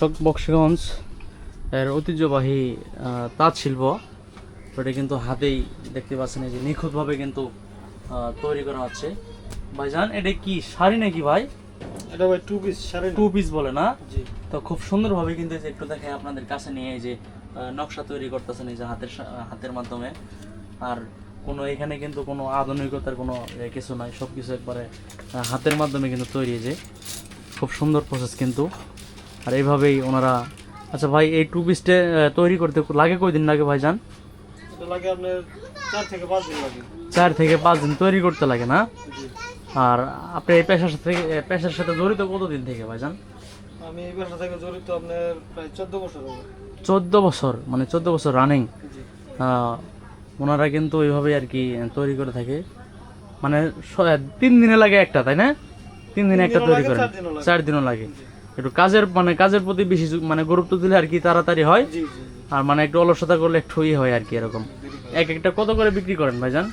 দর্শক বক্সগঞ্জ এর ঐতিহ্যবাহী তাঁত শিল্প। এটা কিন্তু হাতেই দেখতে পাচ্ছেন এই যে নিখুঁতভাবে কিন্তু তৈরি করা হচ্ছে। ভাইজান এটা কি শাড়ি নাকি ভাই? এটা ভাই টু পিস সাড়ে টু পিস বলে না? তো খুব সুন্দরভাবে কিন্তু যে একটু দেখে আপনাদের কাছে নিয়ে এই যে নকশা তৈরি করতেছেন এই যে হাতের হাতের মাধ্যমে। আর কোনো এখানে কিন্তু কোনো আধুনিকতার কোনো কিছু নাই। সব কিছু একবারে হাতের মাধ্যমে কিন্তু তৈরি যে। খুব সুন্দর প্রসেস কিন্তু। আর এইভাবেই ওনারা আচ্ছা ভাই এই টু পিসটা তৈরি করতে লাগে কয়দিন লাগে ভাই যান চার থেকে পাঁচ দিন তৈরি করতে লাগে না? আর আপনি এই পেশার সাথে পেশার সাথে জড়িত কতদিন থেকে ভাইজান? আমি এই থেকে জড়িত আপনার প্রায় চোদ্দ বছর চোদ্দ বছর মানে চোদ্দ বছর রানিং ওনারা কিন্তু ওইভাবে আর কি তৈরি করে থাকে। মানে তিন দিনে লাগে একটা তাই না? তিন দিনে একটা তৈরি করেন। চার দিনও লাগে। একটু কাজের মানে কাজের প্রতি বেশি মানে গুরুত্ব দিলে আর কি তাড়াতাড়ি হয়। আর মানে একটু অলসতা করলে একটু ই হয় আর কি এরকম। এক একটা কত করে বিক্রি করেন ভাইজান?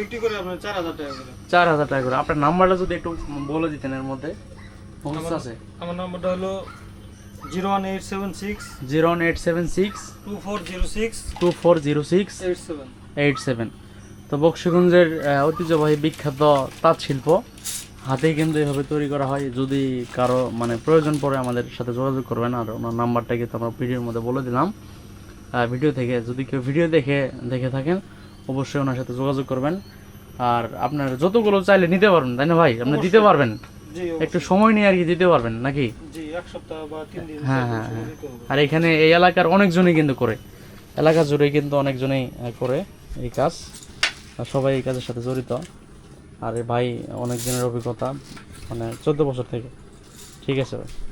বিক্রি করে আপনার চার হাজার টাকা করে। চার হাজার টাকা করে। আপনার নাম্বারটা যদি একটু বলে দিতেন এর মধ্যে। আছে? আমার নাম্বারটা হলো zero one eight seven six zero one eight seven six two four zero six two four zero six eight seven. Eight seven. তো বক্সিগঞ্জের ঐতিহ্যবাহী বিখ্যাত তাঁত শিল্প। হাতেই কিন্তু এভাবে তৈরি করা হয়। যদি কারও মানে প্রয়োজন পড়ে আমাদের সাথে যোগাযোগ করবেন আর ওনার নাম্বারটা কিন্তু আমরা ভিডিওর মধ্যে বলে দিলাম। ভিডিও থেকে যদি কেউ ভিডিও দেখে দেখে থাকেন অবশ্যই ওনার সাথে যোগাযোগ করবেন। আর আপনার যতগুলো চাইলে নিতে পারবেন তাই না ভাই? আপনি দিতে পারবেন। একটু সময় নিয়ে আর কি দিতে পারবেন নাকি? দিন হ্যাঁ, হ্যাঁ, হ্যাঁ। আর এখানে এই এলাকার অনেকজনই কিন্তু করে। এলাকা জুড়ে কিন্তু অনেকজনেই করে এই কাজ। সবাই এই কাজের সাথে জড়িত। আর ভাই অনেক দিনের অভিজ্ঞতা মানে চোদ্দ বছর থেকে। ঠিক আছে ভাই।